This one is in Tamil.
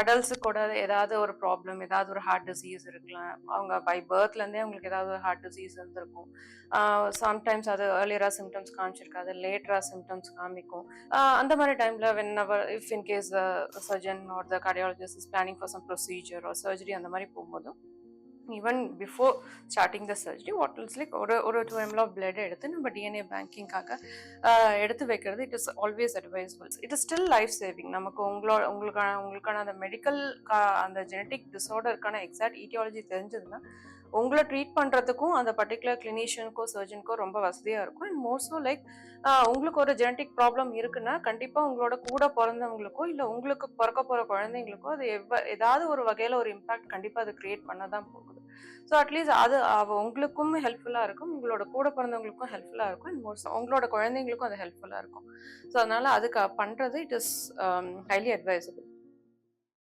அடல்ட்ஸு கூட ஏதாவது ஒரு ப்ராப்ளம் ஏதாவது ஒரு ஹார்ட் டிசீஸ் இருக்கலாம். அவங்க பை பர்த்லேருந்தே அவங்களுக்கு ஏதாவது ஒரு ஹார்ட் டிசீஸ் இருந்திருக்கும். சம்டைம்ஸ் அது ஏர்லியராக சிம்டம்ஸ் காமிச்சிருக்காது லேட்டராக சிம்டம்ஸ் காமிக்கும். அந்த மாதிரி டைமில் when our if in case the surgeon or the cardiologist is planning for some procedure or surgery அந்த மாதிரி போகும்போதும் even before starting the surgery what else like ஒரு ஒரு டூ எம்எல் ஆஃப் பிளட் எடுத்து நம்ம டிஎன்ஏ பேங்கிங்காக எடுத்து வைக்கிறது. It is always advisable it is still life saving நமக்கு உங்களோட உங்களுக்கான உங்களுக்கான அந்த மெடிக்கல் அந்த ஜெனட்டிக் டிஸார்டருக்கான எக்ஸாக்ட் ஈட்டியாலஜி தெரிஞ்சதுன்னா உங்களை ட்ரீட் பண்ணுறதுக்கும் அந்த பர்டிகுலர் கிளினிஷியனுக்கோ சர்ஜனுக்கோ ரொம்ப வசதியாக இருக்கும். அண்ட் மோஸ்டோ லைக் உங்களுக்கு ஒரு ஜெனட்டிக் ப்ராப்ளம் இருக்குன்னா கண்டிப்பாக உங்களோட கூட பிறந்தவங்களுக்கோ இல்லை உங்களுக்கு பிறக்க போகிற குழந்தைங்களுக்கோ அது எவ்வ ஏதாவது ஒரு வகையில் ஒரு இம்பாக்ட் கண்டிப்பாக அது கிரியேட் பண்ண தான் போகும். ஸோ அட்லீஸ்ட் அது அவ உங்களுக்கும் ஹெல்ப்ஃபுல்லாக இருக்கும். உங்களோட கூட பிறந்தவங்களுக்கும் ஹெல்ப்ஃபுல்லாக இருக்கும். அண்ட் மோஸ்ட் உங்களோட குழந்தைங்களுக்கும் அது ஹெல்ப்ஃபுல்லாக இருக்கும். ஸோ அதனால அதுக்கு பண்ணுறது இட் இஸ் ஹைலி அட்வைசபிள்